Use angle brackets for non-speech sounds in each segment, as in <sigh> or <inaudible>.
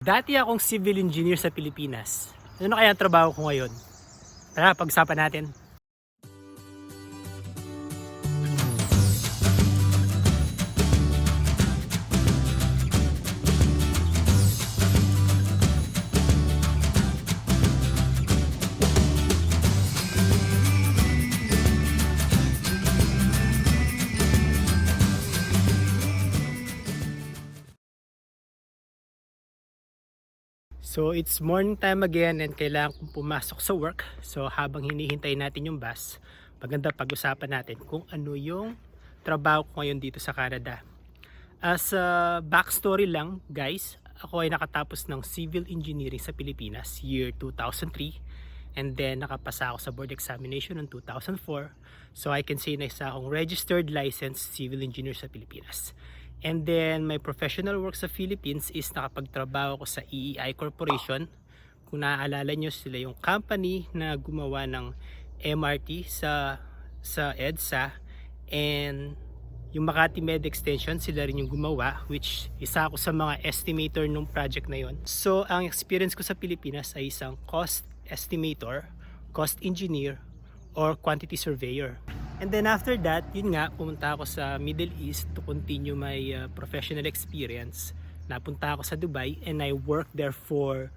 Dati akong civil engineer sa Pilipinas. Ano na kaya ang trabaho ko ngayon? Tara, pag-usapan natin. So it's morning time again and kailangan kong pumasok sa work. So habang hinihintay natin yung bus, maganda pag-usapan natin kung ano yung trabaho ko ngayon dito sa Canada. As a backstory lang guys, ako ay nakatapos ng civil engineering sa Pilipinas year 2003 and then nakapasa ako sa board examination ng 2004. So I can say na isa akong registered licensed civil engineer sa Pilipinas. And then my professional work sa Philippines is nakapagtrabaho ko sa EEI Corporation. Kung naaalala nyo sila yung company na gumawa ng MRT sa sa EDSA and yung Makati Med Extension sila rin yung gumawa which isa ako sa mga estimator nung project na yon. So ang experience ko sa Pilipinas ay isang cost estimator, cost engineer, or quantity surveyor. And then after that, yun nga, pumunta ako sa Middle East to continue my uh, professional experience. Napunta ako sa Dubai and I worked there for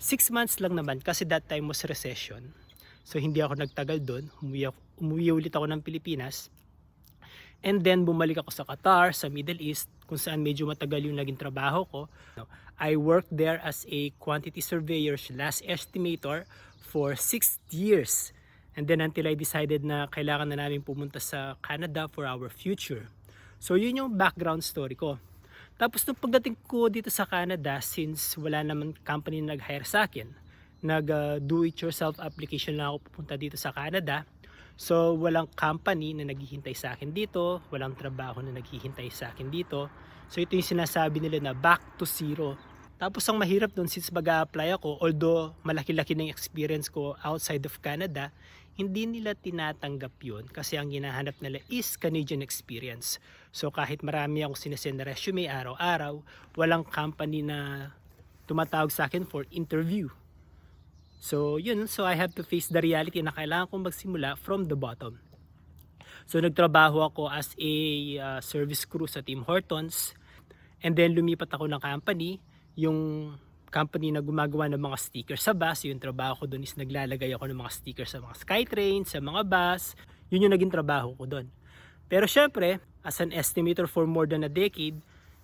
6 months lang naman kasi that time was recession. So hindi ako nagtagal doon. Umuwi, ako- umuwi ulit ako ng Pilipinas. And then bumalik ako sa Qatar, sa Middle East, kung saan medyo matagal yung naging trabaho ko. I worked there as a quantity surveyor slash estimator for 6 years. And then until I decided na kailangan na namin pumunta sa Canada for our future. So yun yung background story ko. Tapos nung pagdating ko dito sa Canada, since wala naman company na nag-hire sa akin, nag uh, do it yourself application lang ako pupunta dito sa Canada. So walang company na naghihintay sa akin dito, walang trabaho na naghihintay sa akin dito. So ito yung sinasabi nila na back to zero. Tapos ang mahirap doon since mag apply ako, although malaki-laki ng experience ko outside of Canada, hindi nila tinatanggap yun kasi ang hinahanap nila is Canadian experience. So kahit marami akong sinesend na resume araw-araw, walang company na tumatawag sa akin for interview. So yun, so I have to face the reality na kailangan kong magsimula from the bottom. So nagtrabaho ako as a uh, service crew sa Tim Hortons and then lumipat ako ng company, yung company na gumagawa ng mga stickers sa bus, yung trabaho ko doon is naglalagay ako ng mga stickers sa mga Skytrain, sa mga bus, yun yung naging trabaho ko doon. Pero syempre, as an estimator for more than a decade,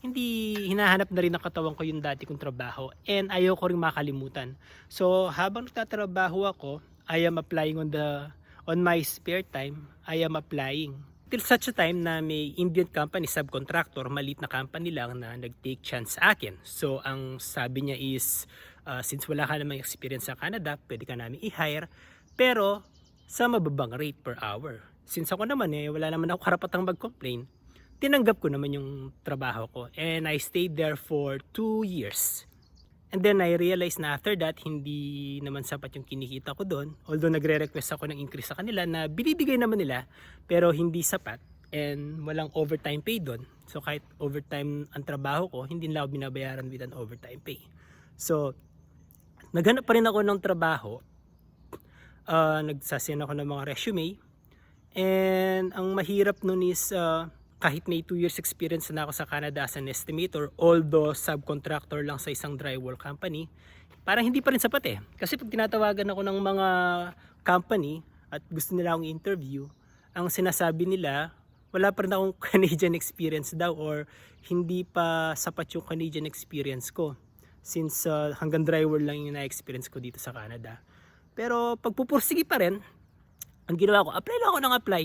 hindi hinahanap na rin ng katawan ko yung dati kong trabaho and ayaw ko rin makalimutan. So habang nagtatrabaho ako, I am applying on the on my spare time, I am applying. Till such a time na may Indian company, subcontractor, malit na company lang na nag-take chance sa akin. So ang sabi niya is, uh, since wala ka namang experience sa Canada, pwede ka namin i-hire, pero sa mababang rate per hour. Since ako naman eh, wala naman ako karapatang mag-complain, tinanggap ko naman yung trabaho ko. And I stayed there for two years. And then I realized na after that, hindi naman sapat yung kinikita ko doon. Although nagre-request ako ng increase sa kanila na binibigay naman nila, pero hindi sapat. And walang overtime pay doon. So kahit overtime ang trabaho ko, hindi nila ako binabayaran with an overtime pay. So, naghanap pa rin ako ng trabaho. Uh, nagsasend ako ng mga resume. And ang mahirap nun is uh, kahit may 2 years experience na ako sa Canada as an estimator, although subcontractor lang sa isang drywall company, parang hindi pa rin sapat eh. Kasi pag tinatawagan ako ng mga company at gusto nila akong interview, ang sinasabi nila, wala pa rin akong <laughs> Canadian experience daw or hindi pa sapat yung Canadian experience ko since uh, hanggang drywall lang yung na-experience ko dito sa Canada. Pero pagpupursige pa rin, ang ginawa ko, apply lang ako ng apply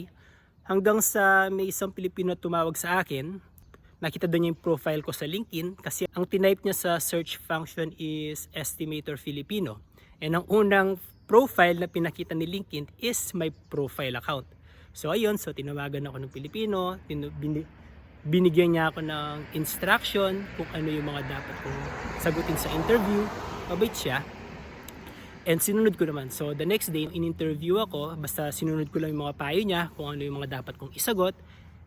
hanggang sa may isang Pilipino tumawag sa akin. Nakita doon niya yung profile ko sa LinkedIn kasi ang tinype niya sa search function is Estimator Filipino. And ang unang profile na pinakita ni LinkedIn is my profile account. So ayun, so tinawagan ako ng Pilipino, tin- bini- binigyan niya ako ng instruction kung ano yung mga dapat kong sagutin sa interview. Mabait siya. And sinunod ko naman. So the next day, in-interview ako. Basta sinunod ko lang yung mga payo niya, kung ano yung mga dapat kong isagot.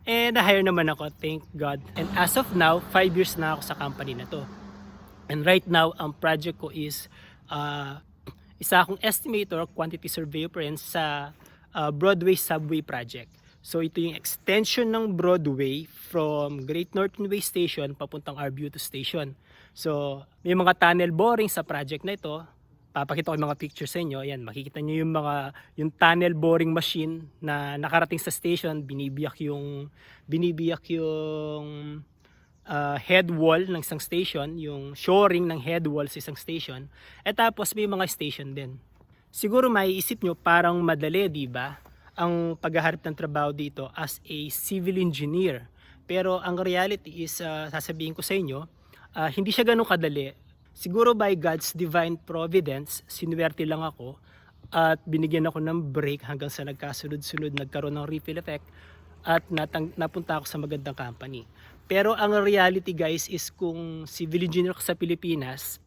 And na-hire naman ako, thank God. And as of now, 5 years na ako sa company na to. And right now, ang project ko is uh, isa akong estimator, quantity surveyor pa rin sa uh, Broadway Subway Project. So ito yung extension ng Broadway from Great Northern Way Station papuntang Arbutus Station. So may mga tunnel boring sa project na ito. Papakita ko yung mga pictures sa inyo. Ayan, makikita nyo yung mga yung tunnel boring machine na nakarating sa station, binibiyak yung binibiyak yung uh, head wall ng isang station, yung shoring ng head wall sa isang station. At tapos may mga station din. Siguro maiisip nyo parang madali, di ba? Ang paghaharap ng trabaho dito as a civil engineer. Pero ang reality is, uh, sasabihin ko sa inyo, uh, hindi siya ganun kadali. Siguro by God's divine providence, sinuwerte lang ako at binigyan ako ng break hanggang sa nagkasunod-sunod, nagkaroon ng refill effect at natang, napunta ako sa magandang company. Pero ang reality guys is kung civil engineer ka sa Pilipinas,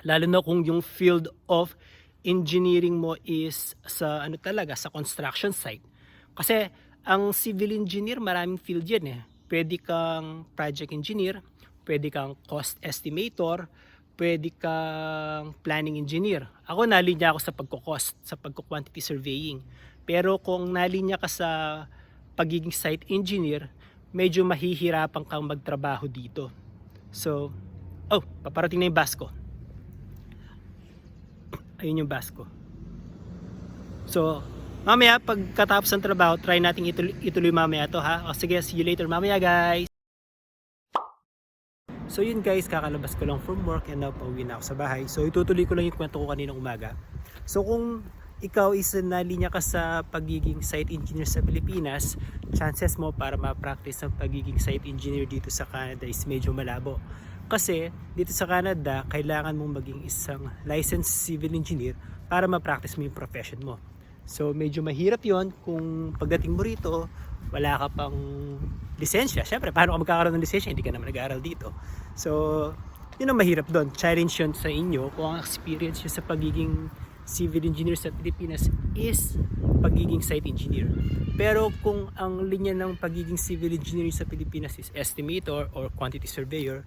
lalo na kung yung field of engineering mo is sa ano talaga sa construction site. Kasi ang civil engineer maraming field yan eh. Pwede kang project engineer, pwede kang cost estimator, pwede kang planning engineer. Ako nalinya ako sa pagko-cost, sa pagko-quantity surveying. Pero kung nalinya ka sa pagiging site engineer, medyo mahihirapan kang magtrabaho dito. So, oh, paparating na yung bus ko. <clears throat> Ayun yung bus ko. So, mamaya pagkatapos ng trabaho, try nating ituloy, ituloy mamaya to ha. O sige, see you later mamaya guys. So yun guys, kakalabas ko lang from work and now pauwi na ako sa bahay. So itutuloy ko lang yung kwento ko kaninang umaga. So kung ikaw is nalinya ka sa pagiging site engineer sa Pilipinas, chances mo para ma-practice ang pagiging site engineer dito sa Canada is medyo malabo. Kasi dito sa Canada, kailangan mong maging isang licensed civil engineer para ma-practice mo yung profession mo. So medyo mahirap yon kung pagdating mo rito, wala ka pang lisensya. Siyempre, paano ka magkakaroon ng lisensya? Hindi ka naman nag-aaral dito. So, yun ang mahirap doon. Challenge yun sa inyo kung ang experience nyo sa pagiging civil engineer sa Pilipinas is pagiging site engineer. Pero kung ang linya ng pagiging civil engineer sa Pilipinas is estimator or quantity surveyor,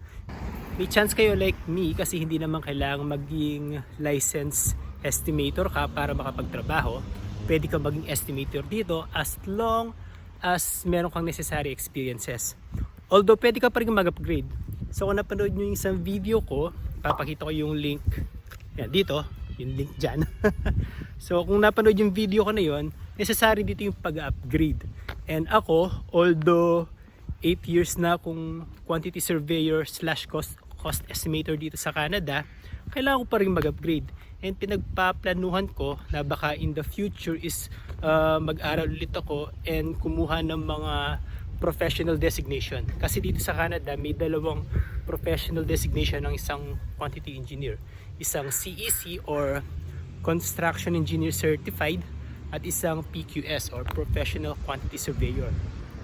may chance kayo like me kasi hindi naman kailangan maging license estimator ka para makapagtrabaho. Pwede ka maging estimator dito as long as meron kang necessary experiences. Although pwede ka pa rin mag-upgrade. So kung napanood nyo yung isang video ko, papakita ko yung link yan, dito, yung link dyan. <laughs> so kung napanood yung video ko na yon, necessary dito yung pag-upgrade. And ako, although 8 years na akong quantity surveyor slash cost, cost estimator dito sa Canada, kailangan ko pa rin mag-upgrade. And pinagpaplanuhan ko na baka in the future is uh, mag-aral ulit ako and kumuha ng mga professional designation. Kasi dito sa Canada may dalawang professional designation ng isang quantity engineer. Isang CEC or Construction Engineer Certified at isang PQS or Professional Quantity Surveyor.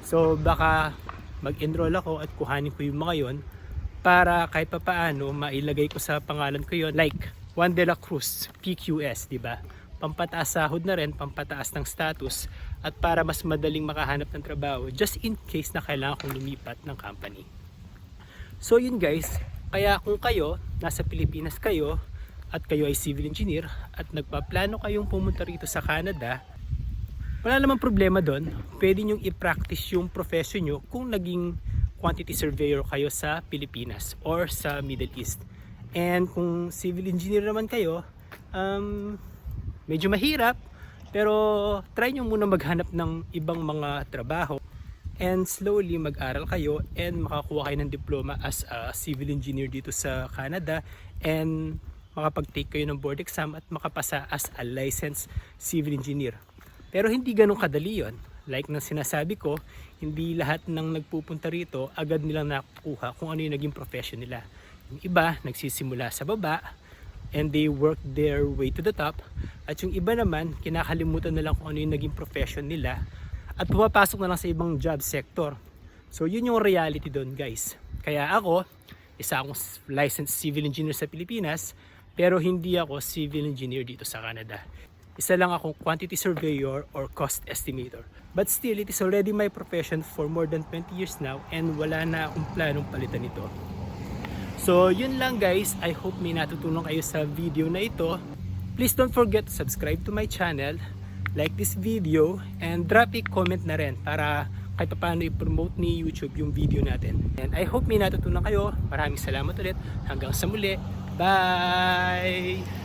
So baka mag-enroll ako at kuhanin ko yung mga yon para kahit papaano mailagay ko sa pangalan ko yon like Juan de la Cruz PQS, di ba? Pampataas sahod na rin, pampataas ng status at para mas madaling makahanap ng trabaho just in case na kailangan kong lumipat ng company. So yun guys, kaya kung kayo, nasa Pilipinas kayo at kayo ay civil engineer at nagpaplano kayong pumunta rito sa Canada, wala namang problema doon. Pwede nyo i-practice yung profession nyo kung naging quantity surveyor kayo sa Pilipinas or sa Middle East. And kung civil engineer naman kayo, um, medyo mahirap, pero try nyo muna maghanap ng ibang mga trabaho and slowly mag-aral kayo and makakuha kayo ng diploma as a civil engineer dito sa Canada and makapag-take kayo ng board exam at makapasa as a licensed civil engineer. Pero hindi ganun kadali yon. Like na sinasabi ko, hindi lahat ng nagpupunta rito agad nilang nakukuha kung ano yung naging profession nila. Yung iba, nagsisimula sa baba and they work their way to the top. At yung iba naman, kinakalimutan na lang kung ano yung naging profession nila at pumapasok na lang sa ibang job sector. So yun yung reality doon guys. Kaya ako, isa akong licensed civil engineer sa Pilipinas, pero hindi ako civil engineer dito sa Canada. Isa lang akong quantity surveyor or cost estimator. But still, it is already my profession for more than 20 years now and wala na akong planong palitan ito. So yun lang guys, I hope may natutunan kayo sa video na ito. Please don't forget to subscribe to my channel, like this video, and drop a comment na rin para kahit pa paano i-promote ni YouTube yung video natin. And I hope may natutunan kayo. Maraming salamat ulit. Hanggang sa muli. Bye!